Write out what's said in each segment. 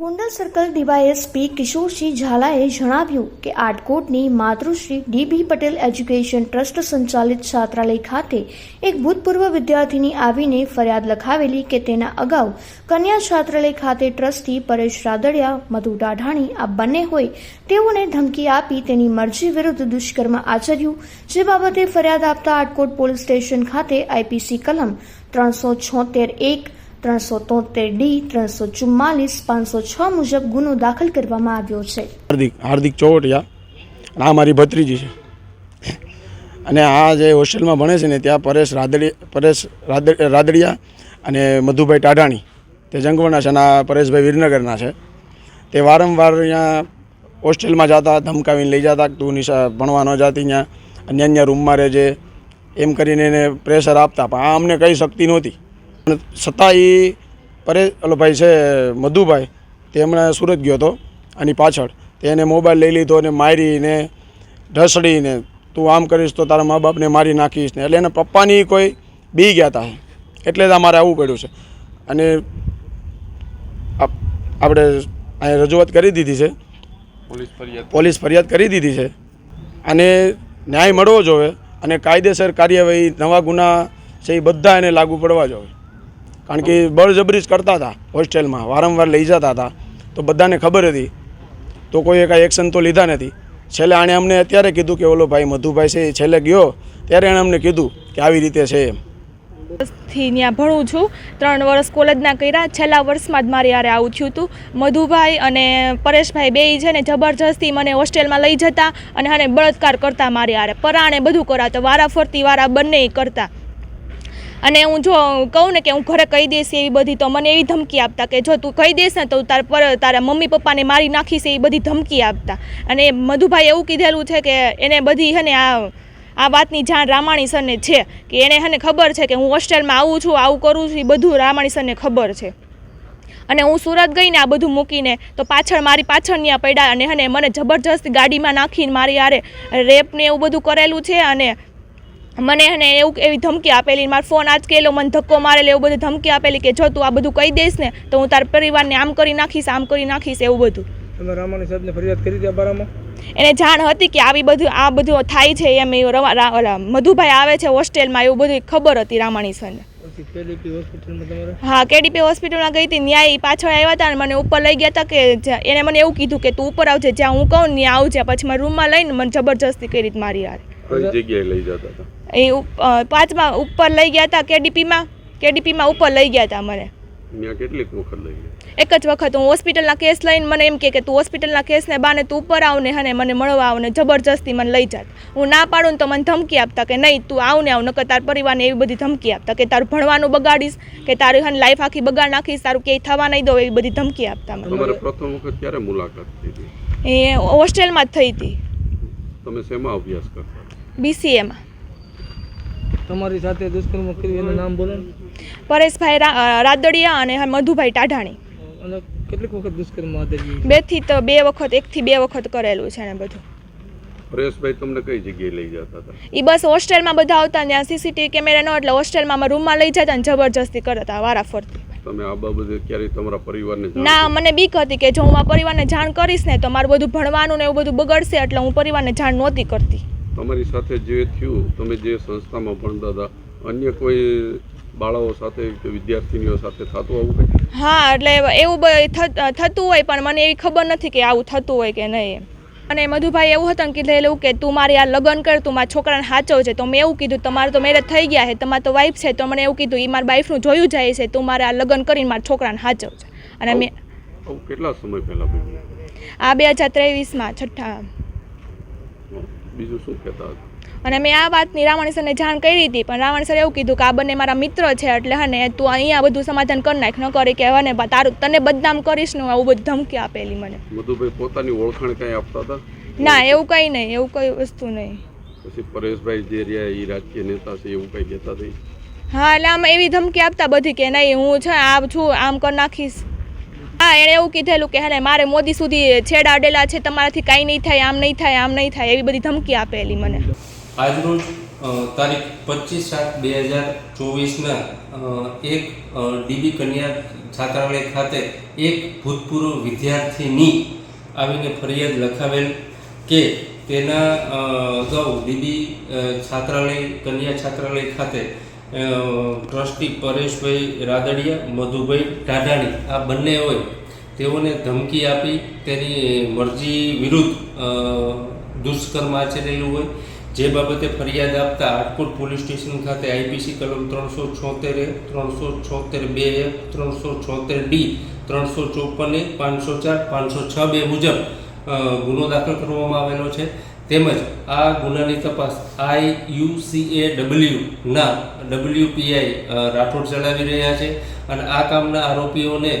Gondal circle DYSP Kishorsinh ઝાલાએ જણાવ્યું કે આટકોટની માતૃશ્રી ડીબી પટેલ એજ્યુકેશન ટ્રસ્ટ સંચાલિત છાત્રાલય ખાતે એક ભૂતપૂર્વ વિદ્યાર્થીની આવીને ફરિયાદ લખાવેલી કે તેના અગાઉ કન્યા છાત્રાલય ખાતે ટ્રસ્ટી પરેશ રાદડિયા, મધુ ડાઢાણી આ બંને હોય તેઓને ધમકી આપી તેની મરજી વિરુદ્ધ દુષ્કર્મ આચર્યું, જે બાબતે ફરિયાદ આપતા આટકોટ પોલીસ સ્ટેશન ખાતે આઈપીસી કલમ ત્રણસો છોતેર એક ત્રણસો તોતેર ડી, ત્રણસો ચુમ્માલીસ, પાંચસો છ મુજબ ગુનો દાખલ કરવામાં આવ્યો છે. હાર્દિક હાર્દિક ચોવટિયા. આ મારી ભત્રીજી છે. અને આ જે હોસ્ટેલમાં ભણે છે ને, ત્યાં પરેશ રાદડી, પરેશ રાદ, રાદડિયા અને મધુભાઈ ટાઢાણી. તે જંગવણા છે અને આ પરેશભાઈ વિરનગરના છે. તે વારંવાર અહીંયા હોસ્ટેલમાં જતા, ધમકાવીને લઈ જતા, તું નિશા ભણવા ન જાતી અહીંયા. અન્ય અન્ય રૂમમાં રહેજે. એમ કરીને એને પ્રેશર આપતા. પણ આ અમને કંઈ શક્તિ નહોતી. છતાં એ પરે ઓલો ભાઈ છે મધુભાઈ તે હમણાં સુરત ગયો હતો આની પાછળ. તેને મોબાઈલ લઈ લીધો ને મારીને ઢસડીને તું આમ કરીશ તો તારા મા બાપને મારી નાખીશ ને. એટલે એના પપ્પાની કોઈ બી ગયા હતા એટલે જ અમારે આવવું પડ્યું છે. અને આપણે અહીંયા રજૂઆત કરી દીધી છે. પોલીસ ફરિયાદ પોલીસ ફરિયાદ કરી દીધી છે. અને ન્યાય મળવો જોઈએ અને કાયદેસર કાર્યવાહી નવા ગુના છે એ બધા એને લાગુ પડવા જોઈએ કારણ કે બળજબરી જ કરતા હતા હોસ્ટેલમાં, વારંવાર લઈ જતા હતા. તો બધાને ખબર હતી. તો કોઈએ કાંઈ એક્શન તો લીધા નથી. છેલ્લે આણે અમને અત્યારે કીધું કે, ઓલો ભાઈ મધુભાઈ છે, એ છેલ્લે ગયો. ત્યારે એણે અમને કીધું કે, આવી રીતે છે એમ. થી ત્યાં ભણું છું. ત્રણ વર્ષ કોલેજના કર્યા. છેલ્લા વર્ષમાં જ મારી યારે આવું થયું હતું. મધુભાઈ અને પરેશભાઈ બેય છે ને, જબરજસ્તી મને હોસ્ટેલમાં લઈ જતા અને હાને બળાત્કાર કરતા મારી યારે પરાણે બધું કરાતા વારા ફરતી વારા બંને કરતા. અને હું જો કહું ને કે હું ઘરે કહી દઈશ એવી બધી, તો મને એવી ધમકી આપતા કે જો તું કહી દઈશ ને તો તાર પર, તારા મમ્મી પપ્પાને મારી નાખીશ એવી બધી ધમકી આપતા. અને મધુભાઈ એવું કીધેલું છે કે એને બધી છે ને આ આ વાતની જાણ રામાણી સરને છે કે એને હને ખબર છે કે હું હોસ્ટેલમાં આવું છું, આવું કરું છું, એ બધું રામાણી સરને ખબર છે. અને હું સુરત ગઈ ને આ બધું મૂકીને તો પાછળ મારી પાછળ ત્યાં પડ્યા અને હને મને જબરજસ્ત ગાડીમાં નાખીને મારી આરે રેપને એવું બધું કરેલું છે અને મને અને એવું એવી ધમકી આપેલી મારો ફોન આજ કેલો મને ધક્કો મારેલો એવું બધું ધમકી આપેલી કે જો તું આ બધું કહી દઈશ ને તો હું તારા પરિવારને આમ કરી નાખીશ આમ કરી નાખીશ એવું બધું. તમે રામાણી સાહેબને ફરિયાદ કરી હતી બારામાં? એને જાણ હતી કે આવી બધું આ બધું થાય છે એમ એ મધુભાઈ આવે છે હોસ્ટેલમાં એવું બધું ખબર હતી રામાણી સરને હા કેડીપી હોસ્પિટલમાં ગઈ હતી ન્યાય પાછળ આવ્યા હતા અને મને ઉપર લઈ ગયા હતા કે એને મને એવું કીધું કે તું ઉપર આવજે જ્યાં હું કહું ત્યાં આવજે પછી મારા રૂમમાં લઈને મને જબરજસ્તી કરી મારી યાર કઈ જગ્યાએ લઈ જતા હતા? એ પાંચમા ઉપર લઈ ગયા હતા કેડીપીમાં. કેડીપીમાં ઉપર લઈ ગયા હતા મને ત્યાં કેટલીક વખત લઈ ગયા? એક જ વખત હું હોસ્પિટલના કેસ લઈને મને એમ કે કે તું હોસ્પિટલના કેસને બાને તું ઉપર આવ ને હને મને મળવા આવ ને જબરજસ્તી મને લઈ જાત હું ના પાડું ને તો મને ધમકી આપતા કે નહીં તું આવ ને આવ નકર તાર પરિવારને એવી બધી ધમકી આપતા કે તારું ભણવાનું બગાડીશ કે તારી હન લાઈફ આખી બગાડ નાખીશ તારું ક્યાંય થવા નહીં દો એવી બધી ધમકી આપતા મને. પ્રથમ વખત ક્યારે મુલાકાત થઈ હતી? એ હોસ્ટેલમાં જ થઈ હતી. તમે શેમાં અભ્યાસ કરતા? બીસીએમાં તમારી સાથે દુષ્કર્મ કર્યું એનું નામ બોલો પરેશભાઈ રાદડિયા અને મધુભાઈ ટાઢાણી. અને કેટલીક વખત દુષ્કર્મ બેથી તો બે વખત એકથી બે વખત કરેલું છે ને બધું. પરેશભાઈ તમને કઈ જગ્યાએ લઈ જતા હતા? એ બસ હોસ્ટેલમાં બધા આવતા ને ત્યાં સીસીટીવી કેમેરા ન એટલે હોસ્ટેલમાં રૂમમાં લઈ જતા ને જબરજસ્તી કરતા વારા ફરતી તમે આ બાબતે ક્યારેય તમારા પરિવારને ના મને બીક હતી કે જો હું મારા પરિવારને જાણ કરીશ ને તો મારું બધું ભણવાનું ને એવું બધું બગડશે એટલે હું પરિવારને જાણ નહોતી કરતી. તમારી સાથે જે થયું તમે જે સંસ્થામાં ભણતા હતા અન્ય કોઈ બાળાઓ સાથે કે વિદ્યાર્થીનીઓ સાથે થતું આવું કંઈ? હા એટલે એવું થતું હોય પણ મને એવી ખબર નથી કે આવું થતું હોય કે નહીં. અને મધુભાઈ એવું હતું કે એવું કે તું મારી આ લગ્ન કર તું મારા છોકરાને સાચવ છે તો મેં એવું કીધું તમારે તો મેરેજ થઈ ગયા છે તમારે તો વાઈફ છે. તો મને એવું કીધું એ મારા વાઈફનું જોયું જાય છે તું મારે આ લગ્ન કરીને મારા છોકરાને સાચવ છે અને મેં કેટલા સમય પહેલા આ બે હજાર ત્રેવીસમાં છઠ્ઠા. બીજું શું કહેતા હતા? અને મેં આ વાતની રાવણ સરને જાણ કરી હતી પણ રાવણ સર એવું કીધું કે આ બંને મારા મિત્ર છે એટલે હને તું અહીંયા બધું સમાધાન કરી નાખ ન કરી કે હને તારું તને બદનામ કરીશ ને આવું બધું ધમકી આપેલી મને. મધુભાઈ પોતાની ઓળખાણ કાંઈ આપતા હતા? ના એવું કંઈ નહીં એવું કઈ વસ્તુ નહીં. પછી પરેશભાઈ જે રહ્યા એ રાજકીય નેતા છે એવું કંઈ કહેતા હતી હા એટલે આમ એવી ધમકી આપતા બધી કે નહીં હું છે આમ છું આમ કરી નાખીશ. હા, એણે એવું કીધેલું કે, હે મારે મોદી સુધી છેડાડેલા છે, તમારાથી કાંઈ નહીં થાય, આમ નહીં થાય, આમ નહીં થાય, એવી બધી ધમકી આપેલી મને. આજરોજ તારીખ પચીસ સાત બે હજાર ચોવીસના એક ડીબી કન્યા છાત્રાલય ખાતે એક ભૂતપૂર્વ વિદ્યાર્થીની આવીને ફરિયાદ લખાવેલ કે તેના અગાઉ ડીબી છાત્રાલય, કન્યા છાત્રાલય ખાતે ટ્રસ્ટી પરેશભાઈ રાદડિયા, મધુભાઈ ટાઢાણી આ બંને હોય. તેઓને ધમકી આપી તેની મરજી વિરુદ્ધ દુષ્કર્મ આચરેલું હોય. જે બાબતે ફરિયાદ આપતા આટકોટ પોલીસ સ્ટેશન ખાતે આઈપીસી કલમ ત્રણસો છોતેર એ, ત્રણસો છોતેર બે એ, ત્રણસો છોતેર ડી, ત્રણસો ચોપન એ, પાંચસો ચાર, પાંચસો છ બે મુજબ ગુનો દાખલ કરવામાં આવેલો છે. તેમજ આ ગુનાની તપાસ આઈ યુ સી એ ડબલ્યુના ડબલ્યુપીઆઈ રાઠોડ ચલાવી રહ્યા છે. અને આ કામના આરોપીઓને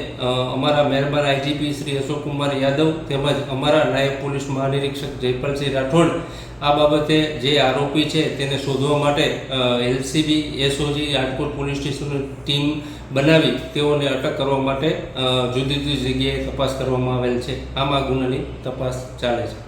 અમારા મહેરબાન આઈજીપી શ્રી અશોકકુમાર યાદવ તેમજ અમારા નાયબ પોલીસ મહાનિરીક્ષક જયપાલસિંહ રાઠોડ આ બાબતે જે આરોપી છે તેને શોધવા માટે એલસીબી એસઓજી રાજકોટ પોલીસ સ્ટેશનની ટીમ બનાવી તેઓને અટક કરવા માટે જુદી જુદી જગ્યાએ તપાસ કરવામાં આવેલ છે. આમાં ગુનાની તપાસ ચાલે છે.